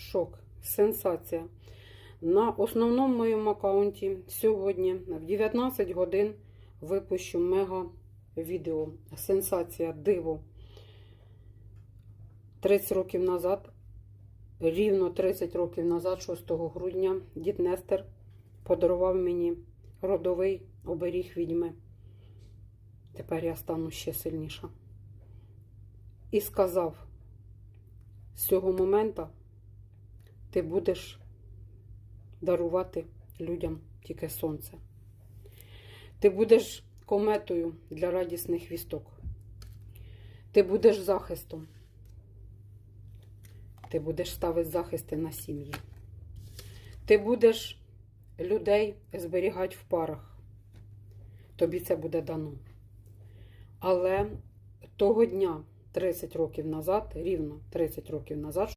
шок, сенсація. На основному моєму аккаунті сьогодні в 19 годин випущу мега відео. Сенсація, диво. 30 років назад, рівно 30 років назад, 6 грудня, дід Нестер подарував мені родовий оберіг відьми. Тепер я стану ще сильніша. І сказав, з цього моменту ти будеш дарувати людям тільки сонце. Ти будеш кометою для радісних вісток. Ти будеш захистом. Ти будеш ставити захисти на сім'ї. Ти будеш людей зберігати в парах. Тобі це буде дано. Але того дня, 30 років назад, рівно 30 років назад,